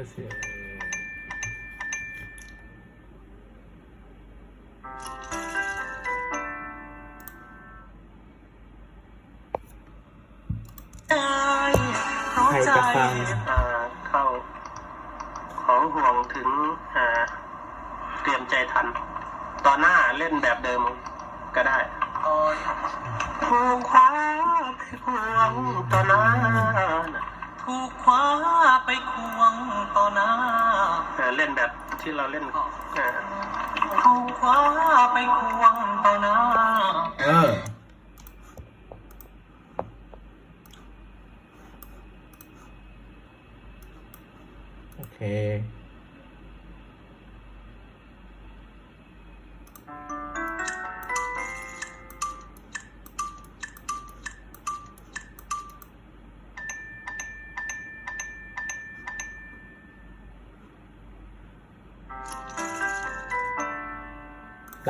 ก็เสียใครจะฟังอ่าเข้า ของห่วงถึงอ่าเตรียมใจทัน ตอนหน้าเล่นแบบเดิมก็ได้ถูกคว้าไปควงต่อหน้า ถูกคว้าไปควงต่อหน้า เออเล่นแบบที่เราเล่นอ่าถูกคว้าไปควงต่อหน้า เออ โอเค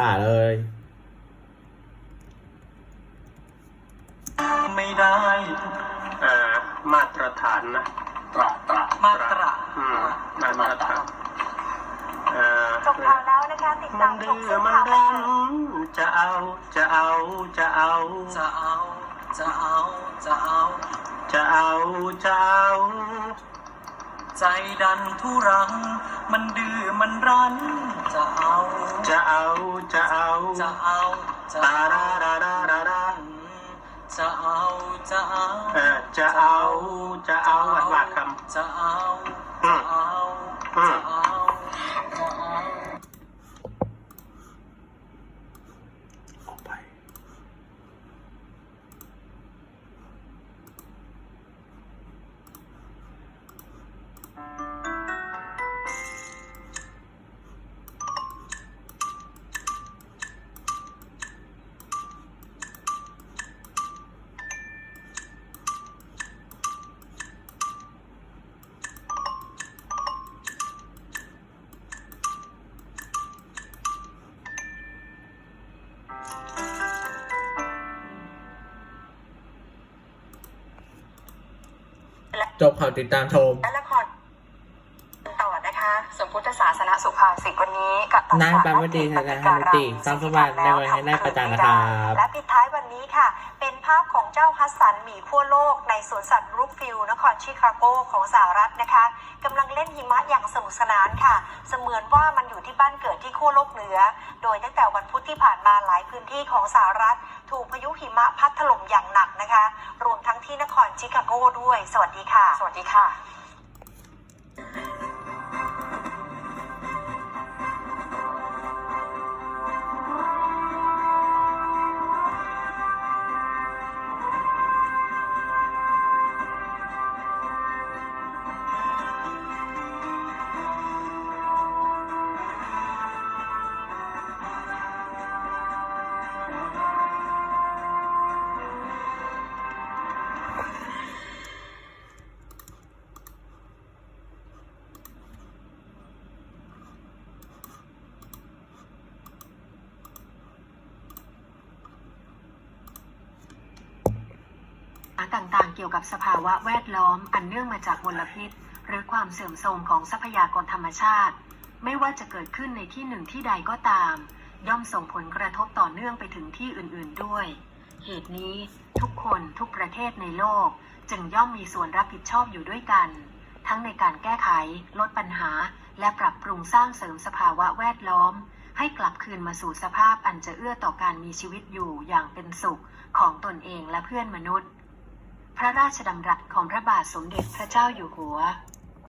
ด้าเลย ไม่ได้มาตรฐานนะตรตรมาตรมาตรฐานจบข่าวแล้วนะคะ ติดตามชดื้มนข่าวจะเอาจะเอาจะเอาจะเอา จะเอา จะเอา จะเอาจะเอา ใจดันทุรัง มันดื้อมันรั้น จะเอา จะเอา จะเอา จะเอาจะตาเอาดาดาดาดาดาจะเอาจะเอาเออจะเอา จะเอาหวาดหวาดคจะเอาอืจะเอาอืจะเอาจะเอาออกไป จบข่าวติดตามชมและละครต่อนะคะสมพุทธศาสนสุภาษิตวันนี้กับตัดนายปามวดีธนาคารนุติสร้างสมบัติในวันให้นายประจันทร์นะครับและปิดท้ายวันนี้ค่ะ เป็นภาพของเจ้าฮัสสันหมีขั้วโลกในสวนสัตว์รูคฟิลด์นครชิคาโกของสหรัฐนะคะกำลังเล่นหิมะอย่างสนุกสนานค่ะ เสมือนว่ามันอยู่ที่บ้านเกิดที่ขั้วโลกเหนือ โดยตั้งแต่วันพุธที่ผ่านมาหลายพื้นที่ของสหรัฐ ถูกพายุหิมะพัดถล่มอย่างหนักนะคะ รวมทั้งที่นครชิคาโกด้วย สวัสดีค่ะ สวัสดีค่ะ ต่างๆ เกี่ยวกับสภาวะแวดล้อม อันเนื่องมาจากมลพิษ หรือความเสื่อมโทรมของทรัพยากรธรรมชาติ ไม่ว่าจะเกิดขึ้นในที่หนึ่งที่ใดก็ตาม ย่อมส่งผลกระทบต่อเนื่องไปถึงที่อื่น ๆด้วย เหตุนี้ทุกคนทุกประเทศในโลก จึงย่อมมีส่วนรับผิดชอบอยู่ด้วยกัน ทั้งในการแก้ไข ลดปัญหา และปรับปรุงสร้างเสริมสภาวะแวดล้อม ให้กลับคืนมาสู่สภาพอันจะเอื้อต่อการมีชีวิตอยู่อย่างเป็นสุขของตนเองและเพื่อนมนุษย์ พระราชดำรัสของพระบาทสมเด็จพระเจ้าอยู่หัว